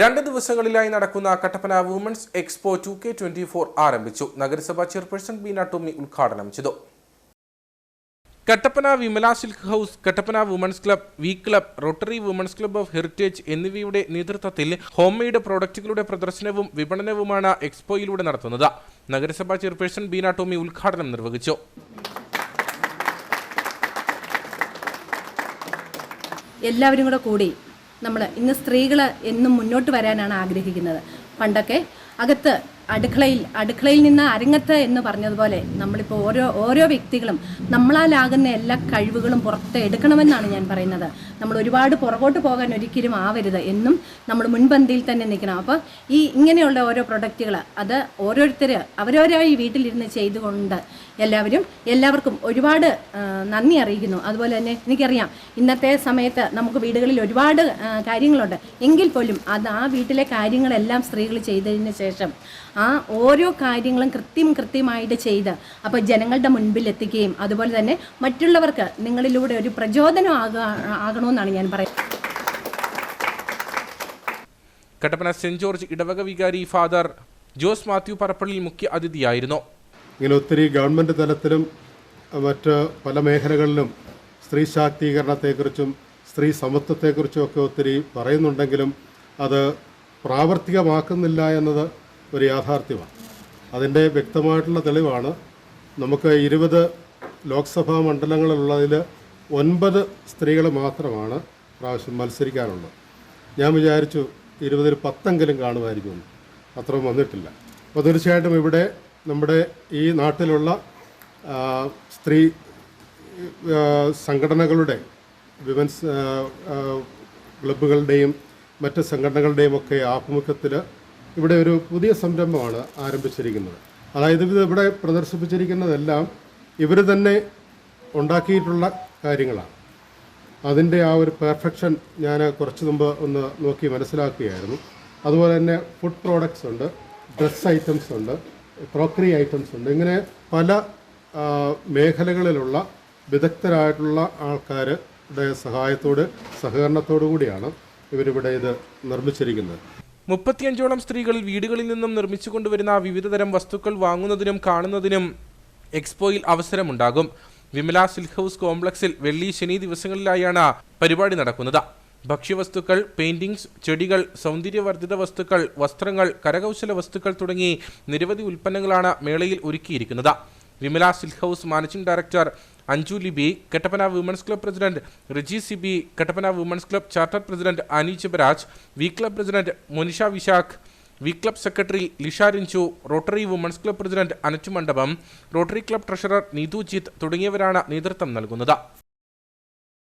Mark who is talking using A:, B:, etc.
A: രണ്ട് ദിവസങ്ങളിലായി നടക്കുന്ന Kattappana women's expo two K twenty four ആരംഭിച്ചു. നഗരസഭാ ചെയർപേഴ്സൺ ബീന ടോമി ഉദ്ഘാടനം ചെയ്തു. Kattappana Vimala silk house Kattappana women's club V club rotary women's club of heritage എന്നിവയുടെ നേതൃത്വത്തിൽ ഹോം മെയ്ഡ് പ്രോഡക്റ്റുകളുടെ പ്രദർശനവും വിപണനവുമാണ് എക്സ്പോയിലൂടെ നടത്തുന്നത്. നഗരസഭാ ചെയർപേഴ്സൺ ബീന ടോമി ഉദ്ഘാടനം നിർവഹിച്ചു.
B: എല്ലാവരും കൂടെ കൂടി നമ്മൾ ഇന്ന് സ്ത്രീകൾ എന്നും മുന്നോട്ട് വരാനാണ് ആഗ്രഹിക്കുന്നത്. പണ്ടൊക്കെ അകത്ത് അടുക്കളയിൽ അടുക്കളയിൽ നിന്ന് അരങ്ങത്ത് എന്ന് പറഞ്ഞതുപോലെ നമ്മളിപ്പോൾ ഓരോ ഓരോ വ്യക്തികളും നമ്മളാലാകുന്ന എല്ലാ കഴിവുകളും പുറത്ത് എടുക്കണമെന്നാണ് ഞാൻ പറയുന്നത്. നമ്മൾ ഒരുപാട് പുറകോട്ട് പോകാൻ ഒരിക്കലും ആവരുത് എന്നും നമ്മൾ മുൻപന്തിയിൽ തന്നെ നിൽക്കണം. അപ്പോൾ ഈ ഇങ്ങനെയുള്ള ഓരോ പ്രൊഡക്റ്റുകൾ അത് ഓരോരുത്തർ അവരവരായി വീട്ടിലിരുന്ന് ചെയ്തുകൊണ്ട് എല്ലാവരും എല്ലാവർക്കും ഒരുപാട് നന്ദി അറിയിക്കുന്നു. അതുപോലെ തന്നെ എനിക്കറിയാം ഇന്നത്തെ സമയത്ത് നമുക്ക് വീടുകളിൽ ഒരുപാട് കാര്യങ്ങളുണ്ട്. എങ്കിൽ പോലും അത് ആ വീട്ടിലെ കാര്യങ്ങളെല്ലാം സ്ത്രീകൾ ചെയ്തതിന് ശേഷം ആ ഓരോ കാര്യങ്ങളും കൃത്യം കൃത്യമായിട്ട് ചെയ്ത് അപ്പോൾ ജനങ്ങളുടെ മുൻപിൽ എത്തിക്കുകയും അതുപോലെ തന്നെ മറ്റുള്ളവർക്ക് നിങ്ങളിലൂടെ ഒരു പ്രചോദനം ആകുക ആകണമെന്നാണ് ഞാൻ പറയുന്നത്.
A: കട്ടപ്പന സെന്റ് ജോർജ് ഇടവക വികാരി ഫാദർ ജോസ് മാത്യു പറപ്പള്ളി മുഖ്യ അതിഥിയായിരുന്നു.
C: ഇങ്ങനെ ഒത്തിരി ഗവൺമെന്റ് തലത്തിലും മറ്റ് പല മേഖലകളിലും സ്ത്രീ ശാക്തീകരണത്തെക്കുറിച്ചും സ്ത്രീ സമത്വത്തെക്കുറിച്ചും ഒക്കെ ഒത്തിരി പറയുന്നുണ്ടെങ്കിലും അത് പ്രാവർത്തികമാക്കുന്നില്ല എന്നത് ഒരു യാഥാർത്ഥ്യമാണ്. അതിന്റെ വ്യക്തമായിട്ടുള്ള തെളിവാണ് നമുക്ക് ഇരുപത് ലോക്സഭാ മണ്ഡലങ്ങളിലുള്ളതിൽ ഒൻപത് സ്ത്രീകൾ മാത്രമാണ് പ്രാവശ്യം മത്സരിക്കാനുള്ളത് ഞാൻ വിചാരിച്ചു ഇരുപതിൽ പത്തെങ്കിലും കാണുമായിരിക്കും. അത്രയും വന്നിട്ടില്ല. അപ്പോൾ തീർച്ചയായിട്ടും ഇവിടെ നമ്മുടെ ഈ നാട്ടിലുള്ള സ്ത്രീ സംഘടനകളുടെ വിമൻസ് ക്ലബുകളുടെയും മറ്റ് സംഘടനകളുടെയും ഒക്കെ ആഭിമുഖ്യത്തിൽ ഇവിടെ ഒരു പുതിയ സംരംഭമാണ് ആരംഭിച്ചിരിക്കുന്നത്. അതായത് ഇത് ഇവിടെ പ്രദർശിപ്പിച്ചിരിക്കുന്നതെല്ലാം ഇവർ തന്നെ ഉണ്ടാക്കിയിട്ടുള്ള കാര്യങ്ങളാണ്. അതിന്റെ ആ ഒരു പെർഫെക്ഷൻ ഞാൻ കുറച്ച് മുമ്പ് ഒന്ന് നോക്കി മനസ്സിലാക്കുകയായിരുന്നു. അതുപോലെ തന്നെ ഫുഡ് പ്രോഡക്ട്സ് ഉണ്ട് ഡ്രസ് ഐറ്റംസ് ഉണ്ട് ക്രോക്കറി ഐറ്റംസ് ഉണ്ട്. ഇങ്ങനെ പല മേഖലകളിലുള്ള വിദഗ്ധരായിട്ടുള്ള ആൾക്കാരുടെ സഹായത്തോട് സഹകരണത്തോടു കൂടിയാണ് ഇവരിവിടെ ഇത് നിർമ്മിച്ചിരിക്കുന്നത്.
A: മുപ്പത്തിയഞ്ചോളം സ്ത്രീകൾ വീടുകളിൽ നിന്നും നിർമ്മിച്ചു കൊണ്ടുവരുന്ന വിവിധതരം വസ്തുക്കൾ വാങ്ങുന്നതിനും കാണുന്നതിനും എക്സ്പോയിൽ അവസരമുണ്ടാകും. വിമല സിൽക്ക് ഹൗസ് കോംപ്ലക്സിൽ വെള്ളി ശനി ദിവസങ്ങളിലായാണ് പരിപാടി നടക്കുന്നത്. ഭക്ഷ്യവസ്തുക്കൾ പെയിന്റിംഗ്സ് ചെടികൾ സൗന്ദര്യവർദ്ധിത വസ്തുക്കൾ വസ്ത്രങ്ങൾ കരകൗശല വസ്തുക്കൾ തുടങ്ങി നിരവധി ഉൽപ്പന്നങ്ങളാണ് മേളയിൽ ഒരുക്കിയിരിക്കുന്നത്. Vimala silk house managing director Anju Libi Kattappana women's club president Riji Sibi Kattappana women's club charter president Ani Chibaraj V club president Monisha Vishakh V club secretary Lisha Rinchu rotary women's club president Annette Mandapam rotary club treasurer Neethu Jith തുടങ്ങിയവരാണ് നേതൃത്വം നൽകുന്നത്.